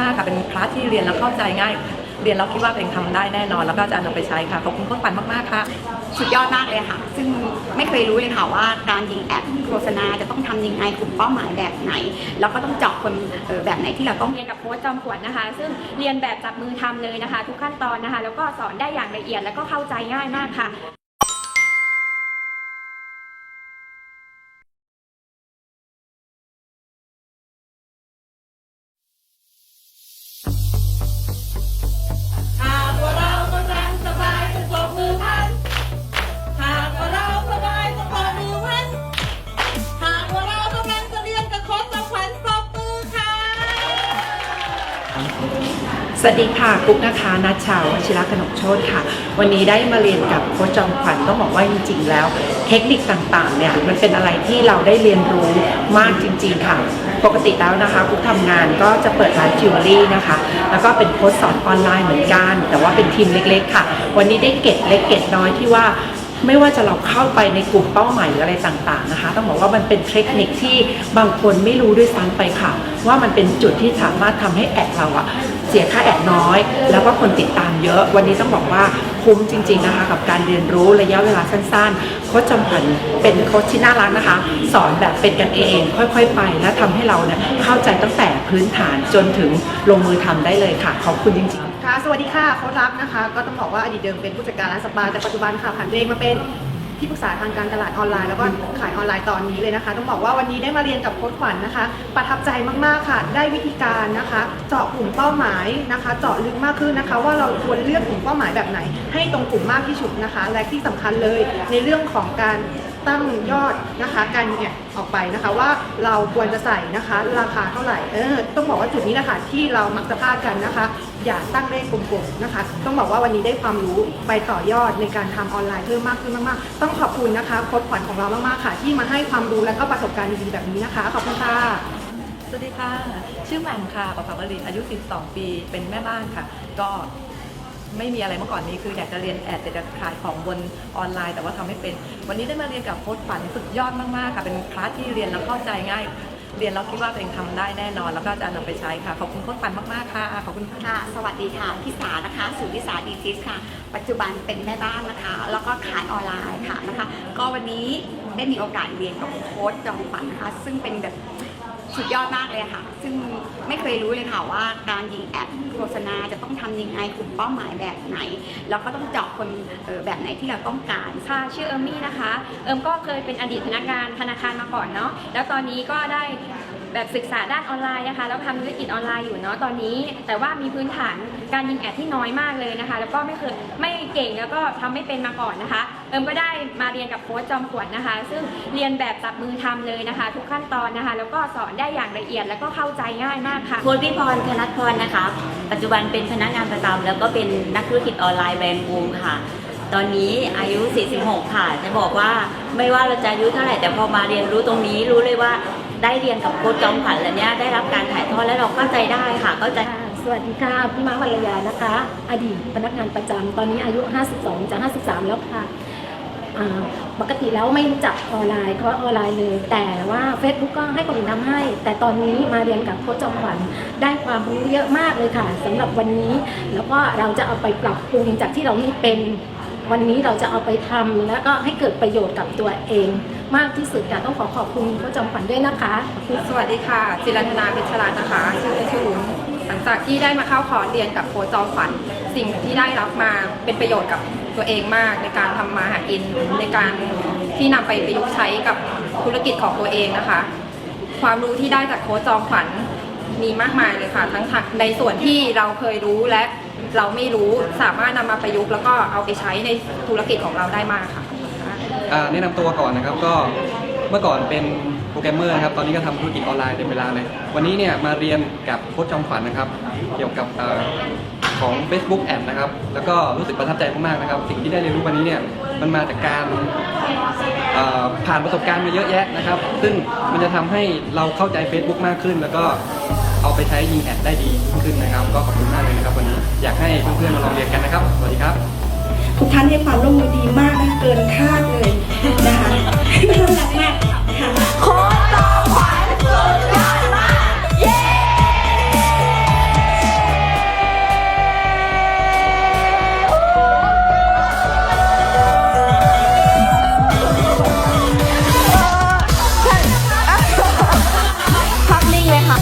มากค่ะเป็นคลาสที่เรียนแล้วเข้าใจง่าย เรียนแล้วคิดว่าตัวเองทำได้แน่นอน แล้วก็จะนำไปใช้ค่ะขอบคุณโค้ชปันมากๆค่ะ สุดยอดมากเลยค่ะ ซึ่งไม่เคยรู้เลยค่ะว่าการยิงแอดโฆษณาจะต้องทำยังไงกลุ่มเป้าหมายแบบไหน แล้วก็ต้องเจาะคนเอ่อแบบไหนที่เราต้อง เรียนกับโค้ชจอมขวัญนะคะ ซึ่งเรียนแบบจับมือทำเลยนะคะ ทุกขั้นตอนนะคะ แล้วก็สอนได้อย่างละเอียดแล้วก็เข้าใจง่ายมากค่ะ สวัสดีค่ะกุ๊กนะคะนัชชาววชิระกนกโชตค่ะ วันนี้ได้มาเรียนกับโค้ชจอมขวัญต้องบอกว่าจริงๆแล้ว เทคนิคต่างๆเนี่ยมันเป็นอะไรที่เราได้เรียนรู้มากจริง ๆ ค่ะ ปกติแล้วนะคะกุ๊กทำงานก็จะเปิดร้านจิวเวลรี่นะคะ แล้วก็เป็นโค้ชสอนออนไลน์เหมือนกัน แต่ว่าเป็นทีมเล็กๆ ค่ะ วันนี้ได้เก็บเล็กเก็บน้อยที่ว่าไม่ว่าจะเราเข้าไปในกลุ่มเป้าหมายหรืออะไรต่างๆนะคะ ต้องบอกว่ามันเป็นเทคนิคที่บางคนไม่รู้ด้วยซ้ำไปค่ะ ว่ามันเป็นจุดที่สามารถทำให้แอดเราอะ สียค่าแอดน้อย แล้วก็คนติดตามเยอะ วันนี้ต้องบอกว่าคุ้มจริง ๆนะคะ กับการเรียนรู้ระยะเวลาสั้นๆโค้ชจำผันเป็นโค้ชที่น่ารักนะคะ สอนแบบเป็นกันเองค่อยๆ ไป และทำให้เราเนี่ยเข้าใจตั้งแต่พื้นฐานจนถึงลงมือทำได้เลยค่ะ ขอบคุณจริงๆ ค่ะ สวัสดีค่ะโค้ชรักนะคะ ก็ต้องบอกว่าอดีตเดิมเป็นผู้จัดการร้านสปาแต่ปัจจุบันค่ะผ่านตัวเองมาเป็น ที่ปรึกษาทางการตลาดออนไลน์แล้วก็ขายออนไลน์ตอนนี้เลยนะคะ ต้องบอกว่าวันนี้ได้มาเรียนกับโค้ชขวัญนะคะ ประทับใจมากๆค่ะ ได้วิธีการนะคะ เจาะกลุ่มเป้าหมายนะคะ เจาะลึกมากขึ้นนะคะ ว่าเราควรเลือกกลุ่มเป้าหมายแบบไหน ให้ตรงกลุ่มมากที่สุดนะคะ และที่สำคัญเลยในเรื่องของการ ตั้งยอดนะคะการเนี่ยออกไปนะคะว่าเราควรจะใส่นะคะราคาเท่าไหร่เออต้องบอกว่าจุดนี้นะคะที่เรามักจะพลาดกันนะคะ อย่าตั้งเลขกลมๆนะคะ ต้องบอกว่าวันนี้ได้ความรู้ไปต่อยอดในการทำออนไลน์เพิ่มมากขึ้นมากๆ ต้องขอบคุณนะคะโค้ชขวัญของเรามากๆค่ะ ที่มาให้ความรู้และก็ประสบการณ์ดีๆแบบนี้นะคะขอบคุณค่ะสวัสดีค่ะ ชื่อแหม่มค่ะประภาวรินอายุ 12 ปี เป็นแม่บ้านค่ะ ก็ ไม่มีอะไรเมื่อก่อนนี้คืออยากจะเรียนแอดแต่จะขายของบนออนไลน์ แต่ว่าทำไม่เป็น วันนี้ได้มาเรียนกับโค้ชฝันสุดยอดมากๆค่ะเป็นคลาสที่เรียนแล้วเข้าใจง่าย เรียนแล้วคิดว่าตัวเองทำได้แน่นอน แล้วก็จะนำไปใช้ค่ะขอบคุณโค้ชฝันมากๆค่ะขอบคุณค่ะ สวัสดีค่ะพิสานะคะสุริสาดีซิสค่ะ ปัจจุบันเป็นแม่บ้านนะคะ แล้วก็ขายออนไลน์ค่ะนะคะ ก็วันนี้ได้มีโอกาสเรียนกับโค้ชจอมขวัญนะคะ ซึ่งเป็นแบบสุดยอดมากเลยค่ะ ซึ่งไม่เคยรู้เลยค่ะว่าการยิงแอดโฆษณา ทำยังไงกลุ่มเป้าหมายแบบไหน แล้วก็ต้องเจาะคนแบบไหนที่เราต้องการค่ะชื่อเอิมมี่นะคะ เอิมก็เคยเป็นอดีตพนักงานธนาคารมาก่อนเนาะแล้วตอนนี้ก็ได้ แบบศึกษาด้านออนไลน์นะคะ แล้วทำธุรกิจออนไลน์อยู่เนาะตอนนี้ แต่ว่ามีพื้นฐานการยิงแอดที่น้อยมากเลยนะคะ แล้วก็ไม่เคยไม่เก่งแล้วก็ทำไม่เป็นมาก่อนนะคะ เอิมก็ได้มาเรียนกับโค้ชจอมขวัญนะคะ ซึ่งเรียนแบบจับมือทำเลยนะคะ ทุกขั้นตอนนะคะ แล้วก็สอนได้อย่างละเอียดแล้วก็เข้าใจง่ายมากค่ะโค้ชพี่พรธนัทพรนะคะ ปัจจุบันเป็นพนักงานประจำแล้วก็เป็นนักธุรกิจออนไลน์แบรนด์บูมค่ะ ตอนนี้อายุ 46 ค่ะ จะบอกว่าไม่ว่าเราจะอายุเท่าไหร่แต่พอมาเรียนรู้ตรงนี้รู้เลยว่าได้เรียนกับโค้ชจอมขวัญแล้วเนี่ยได้รับการถ่ายทอดและเราเข้าใจได้ค่ะเข้าใจะสวัสดีค่ะพี่ม้าวรรยานะคะ อดีตพนักงานประจำตอนนี้อายุ 52จะ53 แล้วค่ะอ่าปกติแล้วไม่รู้จักออนไลน์คอร์สออนไลน์เลย แต่ว่า Facebook ก็ให้คนอื่นทำให้ แต่ตอนนี้มาเรียนกับโค้ชจอมขวัญได้ความรู้เยอะมากเลยค่ะสำหรับวันนี้ แล้วก็เราจะเอาไปปรับปรุงจากที่เราไม่เป็น วันนี้เราจะเอาไปทำแล้วก็ให้เกิดประโยชน์กับตัวเอง มากที่สุดค่ะต้องขอขอบคุณโค้จอมขวัญด้วยนะคะคสวัสดีค่ะจิรันธนาเพชรรัตน์นะคะชื่อเล่นชื่อวุ้นหลังจากที่ได้มาเข้าคอร์สเรียนกับโค้ชจอมขวัญสิ่งที่ได้รับมาเป็นประโยชน์กับตัวเองมากในการทำมาหากินในการที่นำไปประยุกต์ใช้กับธุรกิจของตัวเองนะคะ ความรู้ที่ได้จากโค้ชจอมขวัญมีมากมายเลยค่ะ ทั้งในส่วนที่เราเคยรู้และ เราไม่รู้สามารถนำมาประยุกต์แล้วก็เอาไปใช้ในธุรกิจของเราได้มากค่ะ อ่าแนะนำตัวก่อนนะครับก็เมื่อก่อนเป็นโปรแกรมเมอร์นะครับตอนนี้ก็ทำธุรกิจออนไลน์เต็มเวลาเลย วันนี้เนี่ยมาเรียนกับโค้ชจอมขวัญนะครับ เกี่ยวกับอของ Facebook Ad นะครับ แล้วก็รู้สึกประทับใจมากๆนะครับ สิ่งที่ได้เรียนรู้วันนี้เนี่ยมันมาจากการอ่าผ่านประสบการณ์มาเยอะแยะนะครับ ซึ่งมันจะทำให้เราเข้าใจ Facebook มากขึ้น แล้วก็ เอาไปใช้ยิงแอดได้ดีขึ้นนะครับ ก็ขอบคุณมากเลยนะครับวันนี้อยากให้เพื่อนๆมาลองเรียนกันนะครับสวัสดีครับ ทุกท่านให้ความร่วมมือดีมากนะคะเกินคาดเลยนะคะ